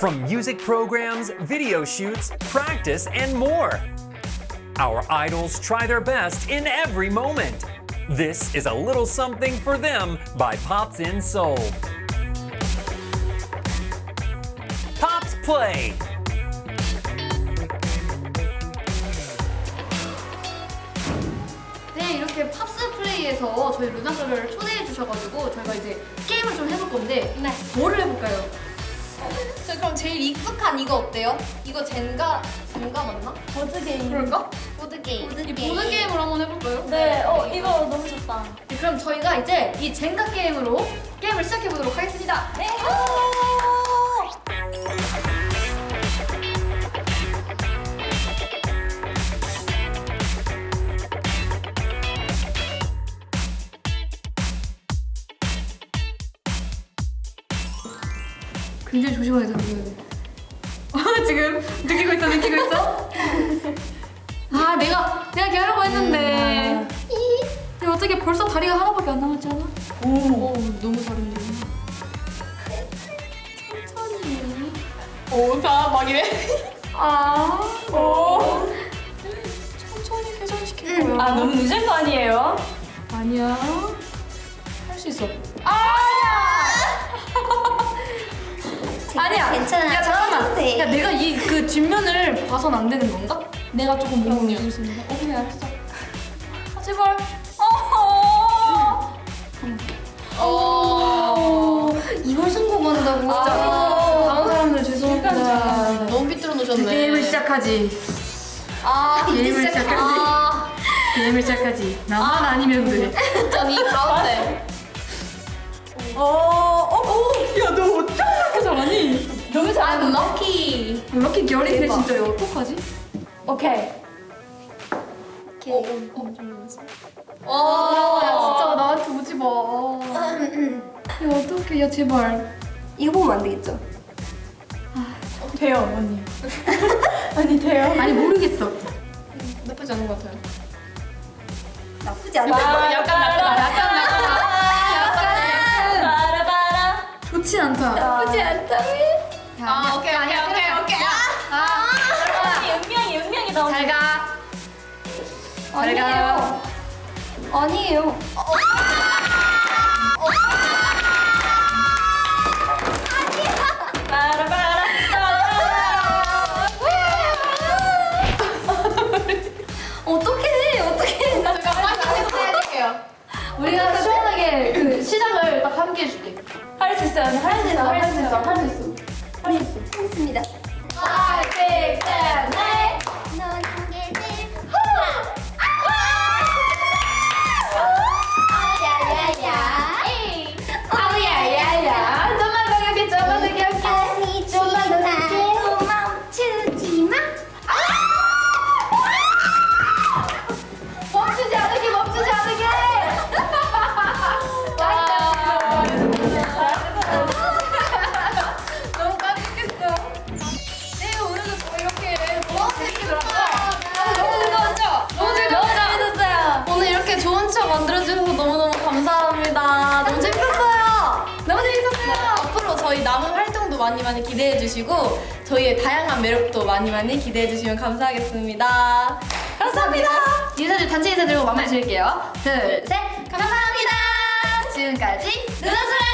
from music programs, video shoots, practice, and more. Our idols try their best in every moment. This is a little something for them by Pops in Seoul. Pops Play. 네, 이렇게 팝스 플레이에서 저희 루나스를 초대해 주셔가지고 저희가 이제 게임을 좀 해볼 건데 네. 뭐를 해볼까요? 저 그럼 제일 익숙한 이거 어때요? 이거 젠가 젠가 맞나? 보드 게임. 그럴까? 보드 게임. 보드 이 보드 게임을 한번 해볼까요? 네, 어 이거 너무 좋다. 네, 그럼 저희가 이제 이 젠가 게임으로 게임을 시작해 보도록 하겠습니다. 네. 굉장히 조심하게 들어줘야 돼. 지금 느끼고 있어, 느끼고 있어. 아, 내가 내가 기하려고 했는데. 근데 어떻게 벌써 다리가 하나밖에 안 남았잖아. 오, 너무 잘 움직이네. 천천히. 오, 자, 막 이래. 아, 오. 천천히 개선시킬 거야. 아 너무 늦은 거 아니에요? 아니야. 할 수 있어. 아 니야. 괜찮아. 야 잠깐만. 돼. 야 내가 이 그 뒷면을 봐선 안 되는 건가? 내가 조금 수 있는 거. 어 그래 알았어. 아 제발. 어. 오. 이걸 성공한다고. 진짜. 아. 다음 사람들 죄송합니다. 너무 삐뚤어 놓으셨네. 게임을 시작하지. 아, 게임을 시작. 시작하지. 아, 게임을 시작하지. 나만 아 니면 돼. 전이 가운데. 어, 어, 어, 야 너 럭키. 럭키 결이네 대박. 진짜 이거 어떡하지? 오케이. 오, 오, 오. 아, 야 와, 진짜 나한테 오지 마. 야 어떡해 야 제발. 이거 보면 안 되겠죠? 돼요 언니. 언니 돼요. 아니 모르겠어. 나쁘지 않은 것 같아요. 나쁘지 아, 나쁘다. 잘 가. 아니에요. 아니에요. 바라바라. 어떡해, 어떡해. 나 잠깐만, 해줄게요. 우리가 시원하게 그 시작을 딱 함께 해줄게. 할수 할수 있어. 할 수 있어. 할 수 있어. 많이 많이 기대해 주시고 저희의 다양한 매력도 많이 많이 기대해 주시면 감사하겠습니다. 감사합니다. 인사들 단체 인사 드리고 마무리 드릴게요. 둘, 셋. 감사합니다. 지금까지 누나스라